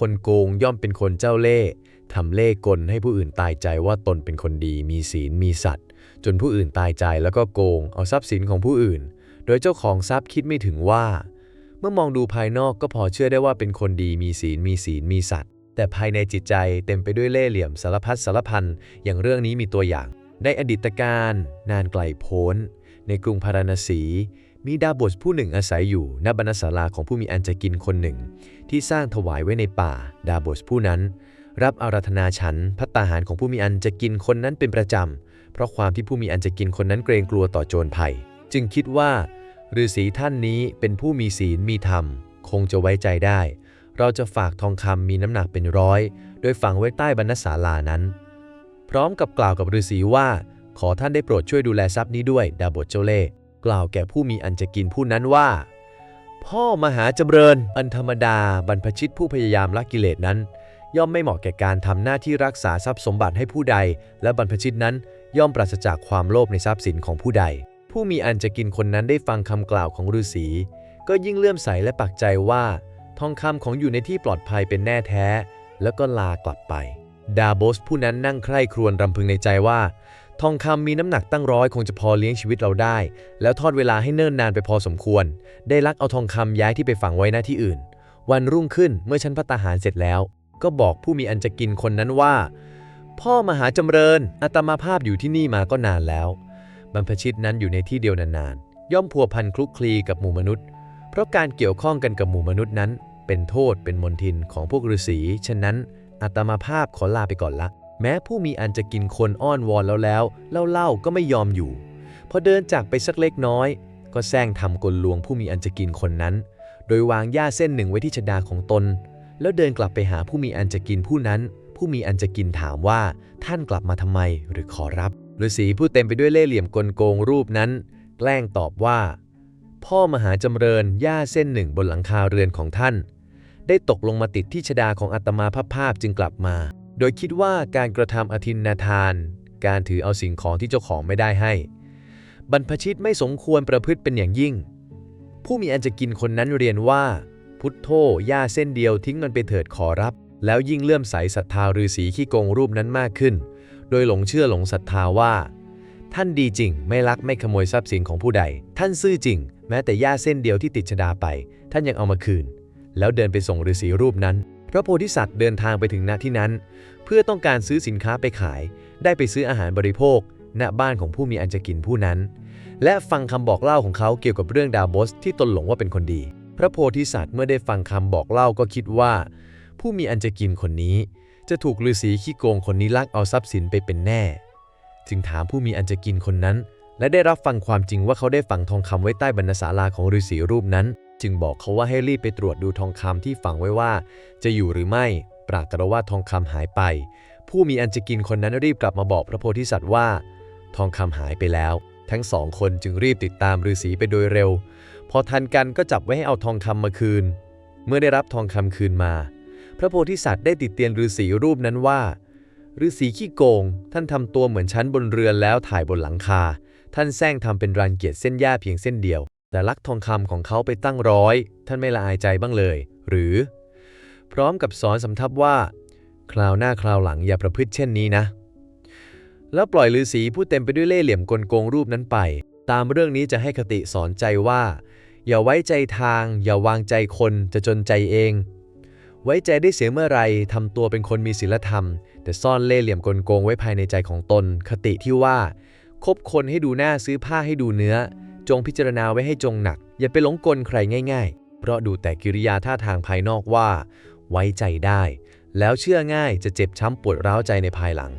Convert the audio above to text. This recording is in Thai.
คนโกงย่อมเป็นคนเจ้าเล่ห์ทำเล่ห์กลให้ผู้อื่นตายใจว่าตนเป็นคนดี มีศีลมีสัตย์จนผู้อื่นตายใจแล้วก็โกง เอาทรัพย์สินของผู้อื่น โดยเจ้าของทรัพย์คิดไม่ถึงว่า เมื่อมองดูภายนอกก็พอเชื่อได้ว่าเป็นคนดีมีศีลมีศีลมีสัตย์แต่ภายในจิตใจเต็มไปด้วยเล่ห์เหลี่ยมสารพัดสารพันอย่างเรื่องนี้มีตัวอย่าง ในอดีตการ นานไกลโพ้น ในกรุงพาราณสี มีดาบทผู้หนึ่งอาศัยอยู่ณบรรณศาลาของผู้มีอันจะกินคนหนึ่ง ที่สร้างถวายไว้ในป่า ดาบทผู้นั้น รับอาราธนาฉันพัตตาหารของผู้มีอันจะกินคนนั้นเป็นประจำ เพราะความที่ผู้มีอันจะกินคนนั้นเกรงกลัวต่อโจรภัย จึงคิดว่าฤาษีท่านนี้เป็นผู้มีศีลมีธรรม คงจะไว้ใจได้ เราจะฝากทองคำมีน้ำหนักเป็นร้อย โดยฝังไว้ใต้บรรณศาลานั้น พร้อมกับกล่าวกับฤาษีว่า ขอท่านได้โปรดช่วยดูแลทรัพย์นี้ด้วย ดาบทเจ้าเล่ กล่าวแก่ผู้มีอันจะกินผู้นั้นว่า พ่อมหาจำเริญ อันธรรมดาบรรพชิตผู้พยายามละกิเลสนั้น ย่อมไม่เหมาะแก่การทำหน้าที่รักษาทรัพย์สมบัติให้ผู้ใด และบรรพชิตนั้นย่อมปราศจากความโลภในทรัพย์สินของผู้ใด ผู้มีอันจะกินคนนั้นได้ฟังคำกล่าวของฤาษีก็ยิ่งเลื่อมใสและปักใจว่า ทองคำของอยู่ในที่ปลอดภัยเป็นแน่แท้ แล้วก็ลากลับไป ดาโบสผู้นั้นนั่งใคร่ครวญรำพึงในใจว่า ทองคำมีน้ำหนักตั้งร้อยคงจะพอเลี้ยงชีวิตเราได้ แล้วทอดเวลาให้เนิ่นนานไปพอสมควร ได้ลักเอาทองคำย้ายที่ไปฝังไว้หน้าที่อื่น วันรุ่งขึ้นเมื่อฉันพัตาหารเสร็จแล้ว ก็บอกผู้มีอันจะกินคนนั้นว่า พ่อมหาจำเริญอาตมาภาพอยู่ที่นี่มาก็นานแล้ว บรรพชิตนั้นอยู่ในที่เดียวนานๆ ย่อมพัวพันคลุกคลีกับหมู่มนุษย์ เพราะการเกี่ยวข้องกันกับหมู่มนุษย์นั้น เป็นโทษเป็นมนทินของพวกฤาษีฉะนั้นอาตมาภาพขอลาไปก่อนละ แม้ผู้มีอันจะกินคนอ้อนวอนแล้วแล้วเล่าๆก็ไม่ยอมอยู่ พอเดินจากไปสักเล็กน้อย ก็แซงทำกลลวงผู้มีอันจะกินคนนั้น โดยวางหญ้าเส้นหนึ่งไว้ที่ชดาของตน แล้วเดินกลับไปหาผู้มีอันจะกินผู้นั้น ผู้มีอันจะกินถามว่าท่านกลับมาทำไมหรือขอรับฤาษีผู้เต็มไปด้วยเล่ห์เหลี่ยมกลโกงรูปนั้น แกล้งตอบว่า พ่อมหาจำเริญหญ้าเส้นหนึ่งบนหลังคาเรือนของท่าน ได้ตกลงมาติดที่ชดาของอาตมาภาพภาพจึงกลับมา โดยคิดว่าการกระทำอธินนาทาน การถือเอาสิ่งของที่เจ้าของไม่ได้ให้ บรรพชิตไม่สมควรประพฤติเป็นอย่างยิ่ง ผู้มีอันจะกินคนนั้นเรียนว่า พุทโธย่าเส้นเดียวทิ้งมันไปเถิดขอรับ แล้วยิ่งเลื่อมใสศรัทธาฤาษีขี้โกงรูปนั้นมากขึ้น โดยหลงเชื่อหลงศรัทธาว่า ท่านดีจริง ไม่ลักไม่ขโมยทรัพย์สินของผู้ใด ท่านซื่อจริง แม้แต่ย่าเส้นเดียวที่ติดชดาไป ท่านยังเอามาคืน แล้วเดินไปส่งฤาษีรูปนั้น พระโพธิสัตว์เดินทางไปถึงณที่นั้น เพื่อต้องการซื้อสินค้าไปขาย ได้ไปซื้ออาหารบริโภค ณบ้านของผู้มีอันจะกินผู้นั้น และฟังคำบอกเล่าของเขาเกี่ยวกับเรื่องดาวบอสที่ตนหลงว่าเป็นคนดี พระโพธิสัตว์เมื่อได้ฟังคำบอกเล่าก็คิดว่า ผู้มีอันจะกินคนนี้ จะถูกฤาษีขี้โกงคนนี้ลักเอาทรัพย์สินไปเป็นแน่ จึงถามผู้มีอันจะกินคนนั้น และได้รับฟังความจริงว่าเขาได้ฝังทองคำไว้ใต้บรรณศาลาของฤาษีรูปนั้น จึงบอกเขาว่าให้รีบไปตรวจดูทองคำที่ฝังไว้ว่า จะอยู่หรือไม่ ปรากฏว่าทองคำหายไป ผู้มีอันจะกินคนนั้นรีบกลับมาบอกพระโพธิสัตว์ว่า ทองคำหายไปแล้ว ทั้งสองคนจึงรีบติดตามฤาษีไปโดยเร็ว พอทันกันก็จับไว้ให้เอาทองคำมาคืน เมื่อได้รับทองคำคืนมา พระโพธิสัตว์ได้ติดเตียนฤาษีรูปนั้นว่าฤาษีขี้โกง ท่านทำตัวเหมือนชั้นบนเรือนแล้วถ่ายบนหลังคา ท่านแซงทำเป็นรันเกียรติเส้นหญ้าเพียงเส้นเดียว แต่ลักทองคำของเขาไปตั้งร้อย ท่านไม่ละอายใจบ้างเลย หรือ พร้อมกับสอนสำทับว่า คราวหน้าคราวหลังอย่าประพฤติเช่นนี้นะ แล้วปล่อยฤาษีผู้เต็มไปด้วยเล่ห์เหลี่ยมกลโกงรูปนั้นไป ตามเรื่องนี้จะให้คติสอนใจว่า อย่าไว้ใจทาง อย่าวางใจคนจะจนใจเอง ไว้ใจได้เสียเมื่อไรทำตัวเป็นคนมีศีลธรรม แต่ซ่อนเล่ห์เหลี่ยมกลโกงไว้ภายในใจของตน คติที่ว่าคบคนให้ดูหน้าซื้อผ้าให้ดูเนื้อ จงพิจารณาไว้ให้จงหนัก อย่าไปหลงกลใครง่าย ๆ เพราะดูแต่กิริยาท่าทางภายนอกว่า ไว้ใจได้ แล้วเชื่อง่ายจะเจ็บช้ำปวดร้าวใจในภายหลัง